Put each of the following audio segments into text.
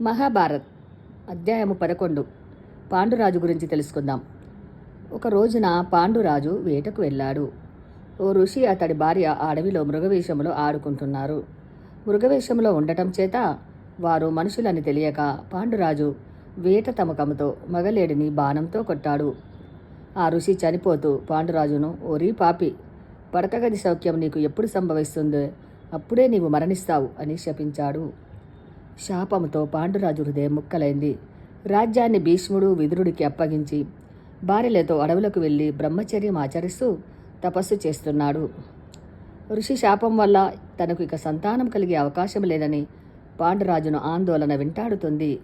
మహాభారత్ అధ్యాయము పదకొండు. పాండురాజు గురించి తెలుసుకుందాం. ఒక రోజున పాండురాజు వేటకు వెళ్ళాడు. ఓ ఋషి అతడి భార్య అడవిలో మృగవేషంలో ఆడుకుంటున్నారు. మృగవేషంలో ఉండటం చేత వారు మనుషులని తెలియక పాండురాజు వేట తమకముతో మగలేడిని బాణంతో కొట్టాడు. ఆ ఋషి చనిపోతూ పాండురాజును ఓరీ పాపి పడకగది సౌఖ్యం నీకు ఎప్పుడు సంభవిస్తుందో? అప్పుడే నీవు మరణిస్తావు అని శపించాడు. శాపముతో పాండురాజు హృదయం ముక్కలైంది. రాజ్యాన్ని భీష్ముడు విదురుడికి అప్పగించి భార్యలతో అడవులకు వెళ్ళి బ్రహ్మచర్యం ఆచరిస్తూ తపస్సు చేస్తున్నాడు. ఋషి శాపం వల్ల తనకు ఇక సంతానం కలిగే అవకాశం లేదని పాండురాజును ఆందోళన వెంటాడుతుంది.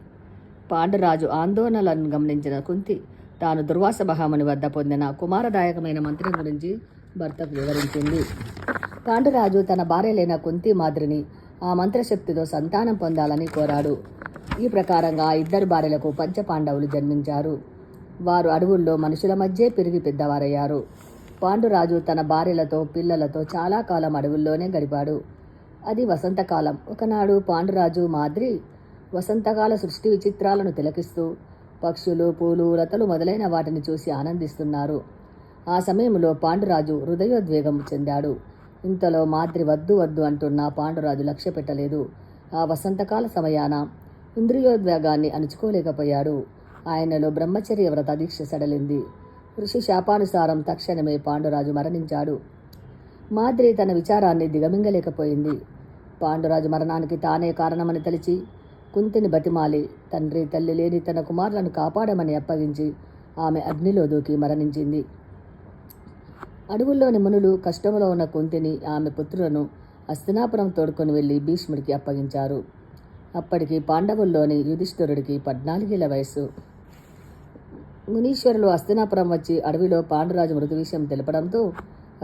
పాండురాజు ఆందోళనలను గమనించిన కుంతి తాను దుర్వాస మహాముని వద్ద పొందిన కుమారదాయకమైన మంత్రం గురించి భర్తకు వివరించింది. పాండురాజు తన భార్యలైన కుంతి మాదిరిని ఆ మంత్రశక్తితో సంతానం పొందాలని కోరాడు. ఈ ప్రకారంగా ఇద్దరు భార్యలకు పంచపాండవులు జన్మించారు. వారు అడవుల్లో మనుషుల మధ్యే పెరిగి పెద్దవారయ్యారు. పాండురాజు తన భార్యలతో పిల్లలతో చాలా కాలం అడవుల్లోనే గడిపాడు. అది వసంతకాలం. ఒకనాడు పాండురాజు మాద్రి వసంతకాల సృష్టి విచిత్రాలను తిలకిస్తూ పక్షులు పూలు లతలు మొదలైన వాటిని చూసి ఆనందిస్తున్నారు. ఆ సమయంలో పాండురాజు హృదయోద్వేగం చెందాడు. ఇంతలో మాద్రి వద్దు వద్దు అంటున్న పాండురాజు లక్ష్య పెట్టలేదు. ఆ వసంతకాల సమయాన ఇంద్రియోద్వేగాన్ని అణుచుకోలేకపోయాడు. ఆయనలో బ్రహ్మచర్య వ్రత దీక్ష సడలింది. ఋషి శాపానుసారం తక్షణమే పాండురాజు మరణించాడు. మాద్రి తన విచారాన్ని దిగమింగలేకపోయింది. పాండురాజు మరణానికి తానే కారణమని తలిచి కుంతిని బతిమాలి తండ్రి తల్లి లేని తన కుమారులను కాపాడమని అప్పగించి ఆమె అగ్నిలో దూకి మరణించింది. అడవుల్లోని మునులు కష్టంలో ఉన్న కుంతిని ఆమె పుత్రులను హస్తినాపురం తోడుకొని వెళ్ళి భీష్ముడికి అప్పగించారు. అప్పటికి పాండవుల్లోని యుధిష్ఠిరుడికి పద్నాలుగేళ్ళ వయస్సు. మునీశ్వరులు హస్తినాపురం వచ్చి అడవిలో పాండురాజు మృతి విషయం తెలపడంతో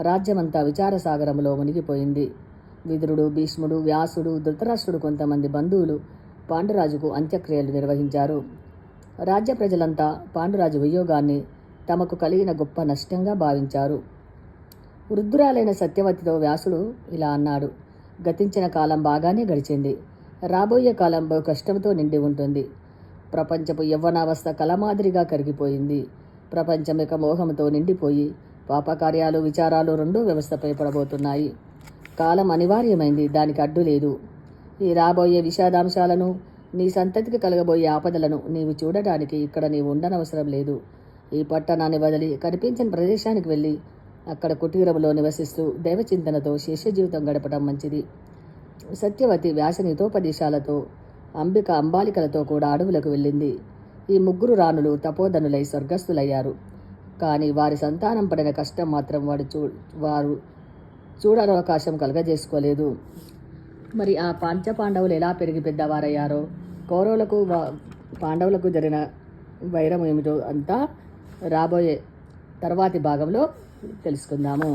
రాజ్యమంతా విచారసాగరంలో మునిగిపోయింది. విదురుడు భీష్ముడు వ్యాసుడు ధృతరాష్ట్రుడు కొంతమంది బంధువులు పాండురాజుకు అంత్యక్రియలు నిర్వహించారు. రాజ్య ప్రజలంతా పాండురాజు వియోగాన్ని తమకు కలిగిన గొప్ప నష్టంగా భావించారు. వృద్ధురాలైన సత్యవతితో వ్యాసుడు ఇలా అన్నాడు. గతించిన కాలం బాగానే గడిచింది. రాబోయే కాలం బహు కష్టంతో నిండి ఉంటుంది. ప్రపంచపు యవ్వనావస్థ కలమాదిరిగా కరిగిపోయింది. ప్రపంచం యొక్క మోహంతో నిండిపోయి పాపకార్యాలు విచారాలు రెండూ వ్యవస్థపై పడబోతున్నాయి. కాలం అనివార్యమైంది దానికి అడ్డు లేదు. ఈ రాబోయే విషాదాంశాలను నీ సంతతికి కలగబోయే ఆపదలను నీవు చూడటానికి ఇక్కడ నీవు ఉండనవసరం లేదు. ఈ పట్టణాన్ని వదిలి కనిపించని ప్రదేశానికి వెళ్ళి అక్కడ కుటీరంలో నివసిస్తూ దైవచింతనతో శిష్య జీవితం గడపడం మంచిది. సత్యవతి వ్యాసనితోపదేశాలతో అంబిక అంబాలికలతో కూడా అడవులకు వెళ్ళింది. ఈ ముగ్గురు రాణులు తపోధనులై స్వర్గస్థులయ్యారు. కానీ వారి సంతానం పడిన కష్టం మాత్రం వాడు చూ వారు చూడనవకాశం కలగజేసుకోలేదు. మరి ఆ పంచపాండవులు ఎలా పెరిగి పెద్దవారయ్యారో? కౌరవులకు పాండవులకు జరిగిన వైరం ఏమిటో అంతా రాబోయే తర్వాతి భాగంలో తెలుసుకుందాము.